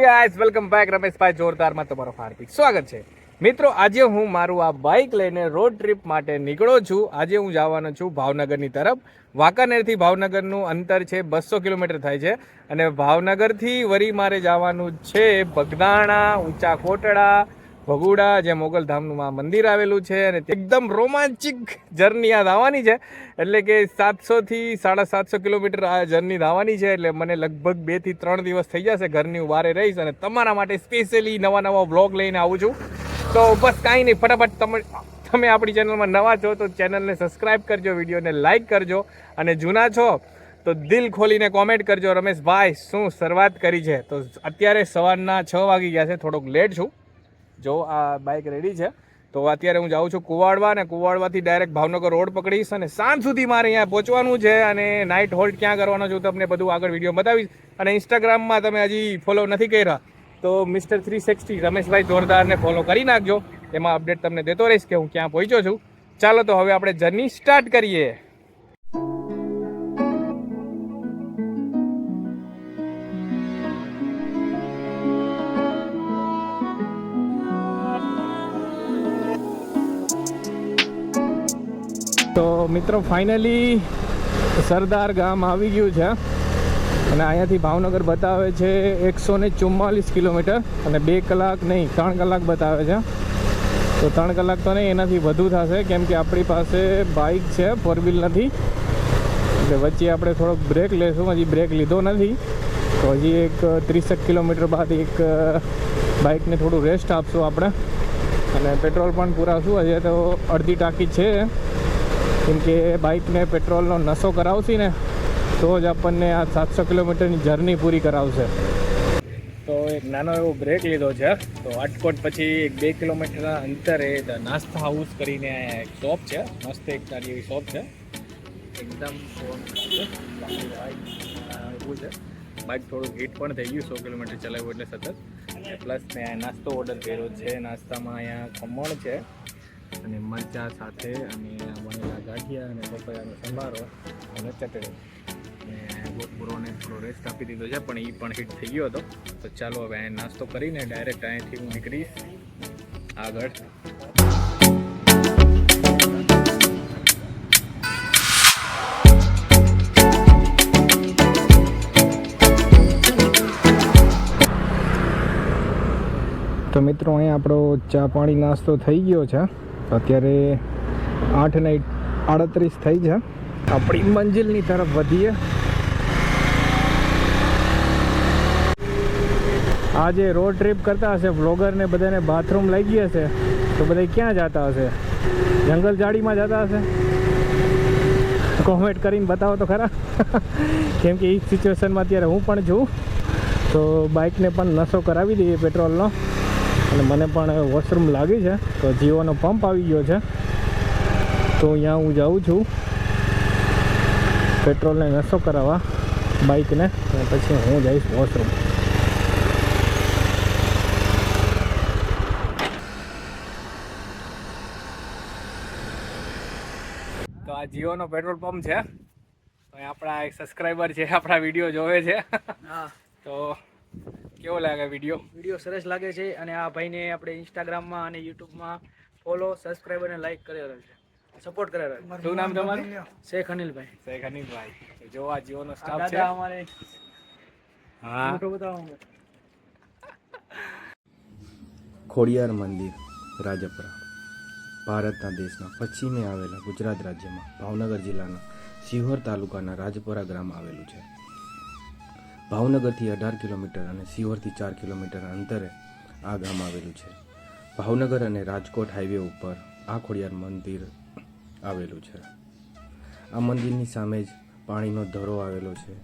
Guys welcome back Rameshbhai જોરદારમાં તમારું હાર્દિક સ્વાગત છે. મિત્રો, આજે હું મારું આ બાઇક લઈને રોડ ટ્રીપ માટે નીકળો છું. આજે હું જવાનો છું ભાવનગરની તરફ. વાંકાનેરથી ભાવનગરનું અંતર છે બસો કિલોમીટર થાય છે. અને ભાવનગરથી વરી મારે જવાનું છે બગદાણા, ઊંચા કોટડા ભગુડા, જે મોગલધામનું આ મંદિર આવેલું છે અને એકદમ રોમાંચિક જર્ની આ ધાવાની છે. એટલે કે સાતસોથી સાડા સાતસો કિલોમીટર આ જર્ની ધાવાની છે. એટલે મને લગભગ બેથી ત્રણ દિવસ થઈ જશે ઘરની હું બારે રહીશ અને તમારા માટે સ્પેશિયલી નવા નવા વ્લોગ લઈને આવું છું. તો બસ કાંઈ નહીં, ફટાફટ તમે તમે આપણી ચેનલમાં નવા છો તો ચેનલને સબસ્ક્રાઈબ કરજો, વિડીયોને લાઇક કરજો અને જૂના છો તો દિલ ખોલીને કોમેન્ટ કરજો. રમેશભાઈ, શું શરૂઆત કરી છે? તો અત્યારે સવારના છ વાગી ગયા છે, થોડોક લેટ છું. જો આ બાઇક રેડી છે, તો અત્યારે હું જાઉં છું કુવાડવા અને કુવાડવાથી ડાયરેક્ટ ભાવનગર રોડ પકડીશ અને સાંજ સુધી મારે અહીંયા પહોંચવાનું છે અને નાઇટ હોલ્ટ ક્યાં કરવાનો છું તમને બધું આગળ વીડિયો બતાવીશ. અને ઇન્સ્ટાગ્રામમાં તમે હજી ફોલો નથી કર્યા, તો મિસ્ટર થ્રી સિક્સટી રમેશભાઈ જોરદારને ફોલો કરી નાખજો. એમાં અપડેટ તમને દેતો રહીશ કે હું ક્યાં પહોંચ્યો છું. ચાલો તો હવે આપણે જર્ની સ્ટાર્ટ કરીએ. તો મિત્રો ફાઇનલી સરદાર ગામ આવી ગયું છે અને અહીંયાથી ભાવનગર બતાવે છે એકસો ને ચુમ્માલીસ કિલોમીટર અને બે કલાક નહીં, ત્રણ કલાક બતાવે છે. તો ત્રણ કલાક તો નહીં, એનાથી વધુ થશે કેમ કે આપણી પાસે બાઇક છે ફોર વ્હીલ નથી. એટલે વચ્ચે આપણે થોડોક બ્રેક લેશું, હજી બ્રેક લીધો નથી. તો હજી એક ત્રીસેક કિલોમીટર બાદ એક બાઇકને થોડું રેસ્ટ આપશું આપણે. અને પેટ્રોલ પણ પૂરાશું, હજી તો અડધી ટાંકી છે. કેમ કે બાઇકને પેટ્રોલનો નશો કરાવશી ને, તો જ આપણને આ સાતસો કિલોમીટરની જર્ની પૂરી કરાવશે. તો એક નાનો એવો બ્રેક લીધો છે. તો અટકોટ પછી એક બે કિલોમીટરના અંતરે નાસ્તા હાઉસ કરીને એક શોપ છે. મસ્ત એક નાની એવી શોપ છે. એકદમ એવું છે. બાઇક થોડુંક હીટ પણ થઈ ગયું, સો કિલોમીટર ચલાવ્યું એટલે સતત. પ્લસ મેં નાસ્તો ઓર્ડર કર્યો છે. નાસ્તામાં અહીંયા ખમણ છે. અને મરચા સાથે અને બનેલા ગાંઠિયા અને પપૈયાનો સંભારો અને ચટણી. અને ગોટપુરોને થોડો રેસ્ટ આપી દીધો છે, પણ એ પણ હિટ થઈ ગયો હતો. તો ચાલો હવે અહીં નાસ્તો કરીને ડાયરેક્ટ અહીંયાથી હું નીકળીશ. આગળ. તો મિત્રો, અહીંયા આપણો ચા પાણી નાસ્તો થઈ ગયો છે. અત્યારે આઠ ને આડત્રીસ થઈ છે. આપણી મંજિલની તરફ વધીએ. આજે રોડ ટ્રીપ કરતા હશે. વ્લોગરને બધાને બાથરૂમ લઈ ગયા છે. તો બધા ક્યાં જતા હશે? જંગલ જાડીમાં જતા હશે? કોમેન્ટ કરીને બતાવો તો ખરા. કેમ કે એ સિચ્યુએશનમાં અત્યારે હું પણ છું. તો બાઇકને પણ નશો કરાવી દઈએ પેટ્રોલનો અને મને પણ વોશરૂમ લાગી છે તો જીઓનો પંપ આવી ગયો છે. તો અહીંયા હું જાઉં છું. પેટ્રોલને નશો કરાવવા બાઇકને. અને પછી હું જઈશ વોશરૂમ તો આ જીઓનો પેટ્રોલ પંપ છે. તો આપણા એક સબસ્ક્રાઈબર છે આપણા વીડિયો જોવે છે. તો કેવો લાગે વીડિયો વીડિયો સરસ લાગે છે અને આ ભાઈને આપણે ઇન્સ્ટાગ્રામમાં અને યુટ્યુબમાં ફોલો સબસ્ક્રાઈબ અને લાઈક કરેલો છે સપોર્ટ કરેલો છે શું નામ તમારું? શેખ અનિલભાઈ. શેખ અનિલભાઈ. જો આ જીઓનો સ્ટાફ છે. અમારે હા. ફોટો બતાવો ખોડિયાર મંદિર રાજપરા. ભારતના દેશના પશ્ચિમે આવેલા ગુજરાત રાજ્યમાં ભાવનગર જિલ્લાના શિહોર તાલુકાના રાજપરા ગામ આવેલું છે. ભાવનગરથી અઢાર કિલોમીટર અને સિહોરથી ચાર કિલોમીટર અંતરે આ ગામ આવેલું છે. ભાવનગર અને રાજકોટ હાઈવે ઉપર આ ખોડિયાર મંદિર આવેલું છે. આ મંદિરની સામે જ પાણીનો ધરો આવેલો છે.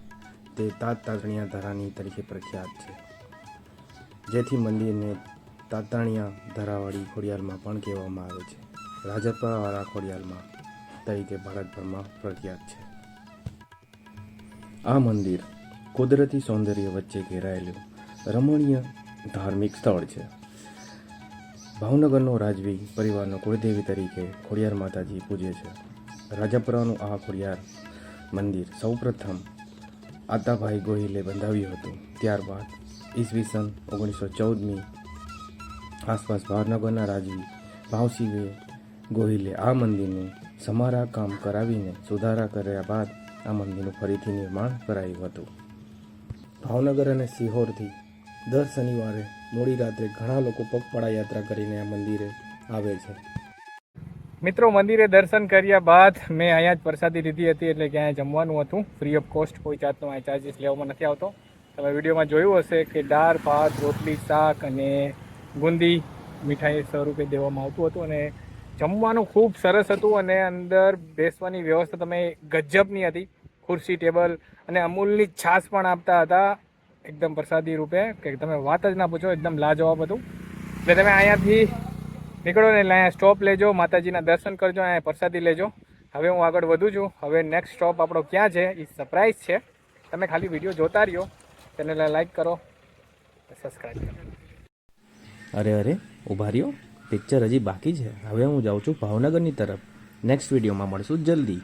તે તાત તાતણિયા ધરાની તરીકે પ્રખ્યાત છે. જેથી મંદિરને તાતાણિયા ધરાવાળી ખોડિયારમાં પણ કહેવામાં આવે છે. રાજપરાવાળા ખોડિયારમાં તરીકે ભારતભરમાં પ્રખ્યાત છે. આ મંદિર કુદરતી સૌંદર્ય વચ્ચે ઘેરાયેલું રમણીય ધાર્મિક સ્થળ છે. ભાવનગરનો રાજવી પરિવારનો કુળદેવી તરીકે ખોડિયાર માતાજી પૂજે છે. રાજાપુરાનું આ ખોડિયાર મંદિર સૌપ્રથમ આતાભાઈ ગોહિલે બંધાવ્યું હતું. ત્યારબાદ ઈસવીસન ઓગણીસો ચૌદની આસપાસ ભાવનગરના રાજવી ભાવસિંહે ગોહિલે આ મંદિરનું સમારા કામ કરાવીને સુધારા કર્યા બાદ આ મંદિરનું ફરીથી નિર્માણ કરાયું હતું. ભાવનગર અને સિહોરથી દર શનિવારે મોડી રાત્રે ઘણા લોકો પગપાળા યાત્રા કરીને આ મંદિરે આવે છે. મિત્રો, મંદિરે દર્શન કર્યા બાદ મેં અહીંયા જ પ્રસાદી લીધી હતી એટલે કે અહીંયા જમવાનું હતું. ફ્રી ઓફ કોસ્ટ કોઈ જાતનો અહીંયા ચાર્જીસ લેવામાં નથી આવતો. તમે વિડીયોમાં જોયું હશે કે દાળ, ભાત, રોટલી, શાક અને ગુંદી મીઠાઈ સ્વરૂપે દેવામાં આવતું હતું અને જમવાનું ખૂબ સરસ હતું અને અંદર બેસવાની વ્યવસ્થા તમે ગજબની હતી. ખુરશી, ટેબલ અને અમૂલની છાશ પણ આપતા હતા. એકદમ પ્રસાદી રૂપે. કે તમે વાત જ ના પૂછો, એકદમ લાજવાબ હતું. એટલે તમે અહીંયાથી નીકળો ને એટલે અહીંયા સ્ટોપ લેજો, માતાજીના દર્શન કરજો, અહીંયા પ્રસાદી લેજો. હવે હું આગળ વધું છું. હવે નેક્સ્ટ સ્ટોપ આપણો ક્યાં છે? એ સરપ્રાઈઝ છે. તમે ખાલી વીડિયો જોતા રહ્યો. ચેનલને લાઈક કરો. સબસ્ક્રાઈબ કરો. અરે અરે ઊભા રહ્યો? પિક્ચર હજી બાકી છે. હવે હું જાઉં છું ભાવનગરની તરફ. નેક્સ્ટ વિડીયોમાં મળશું જલ્દી.